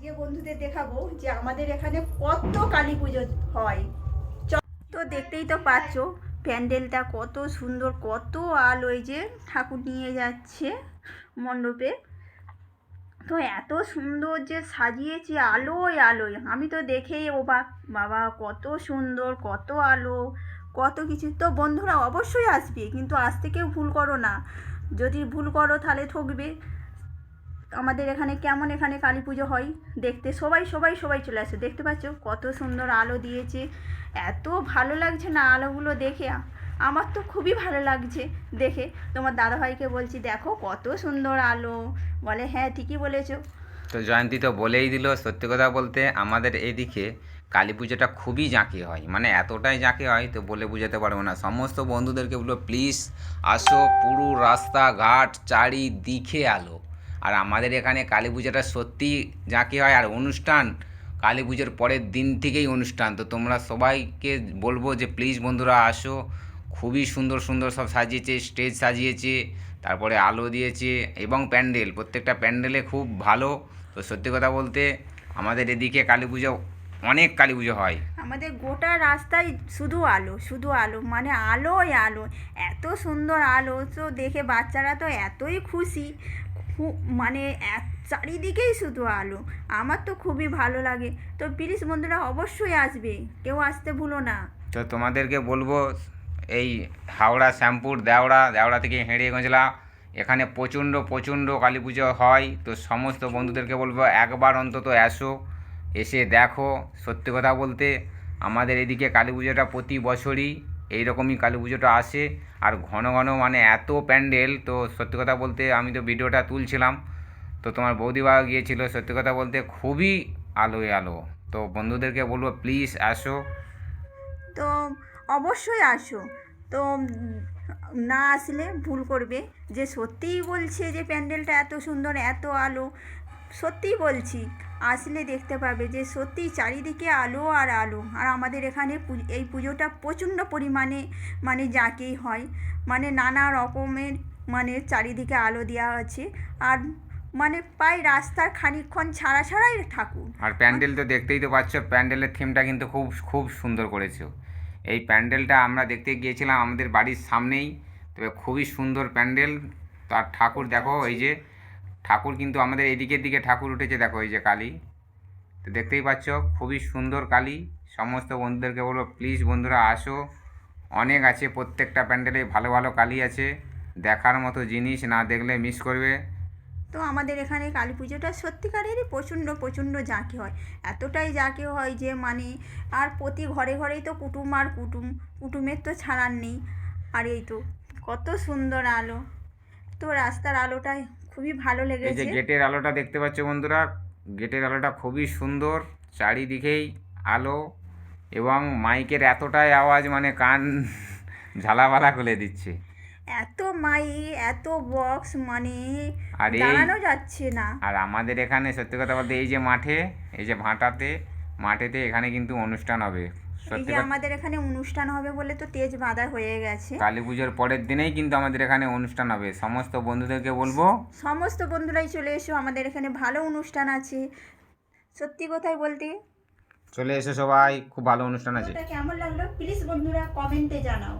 আজকে বন্ধুদের দেখাবো যে আমাদের এখানে কত কালী পুজো হয়। তো দেখতেই তো পাচ্ছ, প্যান্ডেলটা কত সুন্দর, কত আলোয় যে ঠাকুর নিয়ে যাচ্ছে মণ্ডপে। তো এত সুন্দর যে সাজিয়েছে, আলোয় আলোয়। আমি তো দেখেই অবাক বাবা, কত সুন্দর, কত আলো, কত কিছু। তো বন্ধুরা, অবশ্যই আসবে, কিন্তু আসতে কেউ ভুল করো না। যদি ভুল করো, তাহলে ঠকবে। আমাদের এখানে কেমন এখানে কালী পুজো হয়? দেখতে সবাই সবাই সবাই চলে আসে। দেখতে পাচ্ছ? কত সুন্দর আলো দিয়েছে। এত ভালো লাগছে না আলোগুলো দেখে। আমার তো খুবই ভালো লাগছে দেখে। তোমার দাদাভাইকে বলছি, দেখো কত সুন্দর আলো। বলে হ্যাঁ ঠিকই বলেছ। তো জয়ন্তী তো বলেই দিল, সত্যি কথা বলতে আমাদের এদিকে কালী পুজোটা খুবই জাঁকি হয়। মানে এতটাই জাঁকি হয় তো বলে বোঝাতে পারব না। সমস্ত বন্ধুদেরকে বলব, প্লিজ আসো পুরো রাস্তাঘাট চারিদিকে আলো। আর আমাদের এখানে কালী পুজোটা সত্যি জাঁকি হয়, আর অনুষ্ঠান, কালী পুজোর পরের দিন থেকেই অনুষ্ঠান। তো তোমরা সবাইকে বলব যে প্লিজ বন্ধুরা আসো, খুবই সুন্দর সুন্দর সব সাজিয়েছে স্টেজ সাজিয়েছে, তারপরে আলো দিয়েছে এবং প্যান্ডেল। প্রত্যেকটা প্যান্ডেলে খুব ভালো। তো সত্যি কথা বলতে আমাদের এদিকে কালী পুজো, অনেক কালী পুজো হয়। আমাদের গোটা রাস্তায় শুধু আলো শুধু আলো মানে আলোয় আলো। এত সুন্দর আলো, তো দেখে বাচ্চারা তো এতই খুশি। মানে এক- চারিদিকেই শুধু আলো। আমার তো খুবই ভালো লাগে। তো প্লিজ বন্ধুরা, অবশ্যই আসবে। কেউ আসতে ভুলো না। তো তোমাদেরকে বলব, এই হাওড়া, শ্যামপুর, দেওড়া দেওড়া থেকে হেঁড়ে গঞ্জলা এখানে প্রচণ্ড প্রচণ্ড কালী পুজো হয়। তো সমস্ত বন্ধুদেরকে বলব, একবার অন্তত এসো, এসে দেখো। সত্যি কথা বলতে, আমাদের এদিকে কালী পুজোটা প্রতি বছরই এইরকমই কালী পুজোটা আসে। আর ঘন ঘন মানে এত প্যান্ডেল, তো সত্যি কথা বলতে আমি তো ভিডিওটা তুলছিলাম। তো তোমার বৌদিবা গিয়েছিল, সত্যি কথা বলতে খুবই আলোয় আলো। তো বন্ধুদেরকে বলব প্লিজ আসো। তো অবশ্যই আসো। তো না আসলে ভুল করবে। যে সত্যিই বলছে যে প্যান্ডেলটা এত সুন্দর, এত আলো সত্যিই বলছি, আসলে দেখতে পাবে যে সত্যি চারিদিকে আলো আর আলো। আর আমাদের এখানে এই পুজোটা প্রচণ্ড পরিমাণে মানে জাঁকেই হয় মানে নানা রকমের মানে চারিদিকে আলো দেওয়া আছে। আর মানে প্রায় রাস্তার খানিকক্ষণ ছাড়া ছাড়াই ঠাকুর। আর প্যান্ডেল তো দেখতেই তো পাচ্ছ, প্যান্ডেলের থিমটা কিন্তু খুব খুব সুন্দর করেছ। এই প্যান্ডেলটা আমরা দেখতে গিয়েছিলাম আমাদের বাড়ির সামনেই, তবে খুবই সুন্দর প্যান্ডেল। তার ঠাকুর দেখো, এই যে ঠাকুর কিন্তু আমাদের এদিকের দিকে ঠাকুর উঠেছে, দেখো এই যে কালী। তো দেখতেই পাচ্ছ, খুবই সুন্দর কালী। সমস্ত বন্ধুদেরকে বলব প্লিজ বন্ধুরা আসো। অনেক আছে, প্রত্যেকটা প্যান্ডেলে ভালো ভালো কালী আছে। দেখার মতো জিনিস না দেখলে মিস করবে। তো আমাদের এখানে কালী পুজোটা সত্যিকারেরই প্রচণ্ড প্রচণ্ড জাঁকে হয়। এতটাই জাঁকে হয় যে মানে আর প্রতি ঘরে ঘরেই তো কুটুম আর কুটুম, কুটুমের তো ছাড়ার নেই। আর এই তো, কত সুন্দর আলো। তো রাস্তার আলোটা খুবই ভালো এই যে লেগেছে। গেটের আলোটা দেখতে পাচ্ছ বন্ধুরা গেটের আলোটা খুবই সুন্দর চারিদিকেই আলো এবং মাইকের এতটাই আওয়াজ মানে কান ঝালাবালা খুলে দিচ্ছে। এত মাই এত বক্স মানে আর দাঁড়ানো যাচ্ছে না। আর আমাদের এখানে সত্যি কথা বলতে এই যে মাঠে এই যে ভাটাতে মাঠেতে এখানে কিন্তু অনুষ্ঠান হবে। এই যে আমাদের এখানে অনুষ্ঠান হবে বলে তো তেজ বাঁধা হয়ে গেছে। কালী পুজোর পরের দিনেই কিন্তু আমাদের এখানে অনুষ্ঠান হবে। সমস্ত বন্ধুদেরকে বলব। সমস্ত বন্ধুরাই চলে এসো আমাদের এখানে ভালো অনুষ্ঠান আছে। সত্যি কথাই বলতে। চলে এসো সবাই খুব ভালো অনুষ্ঠান আছে। কেমন লাগল? প্লিজ বন্ধুরা কমেন্টে জানাও।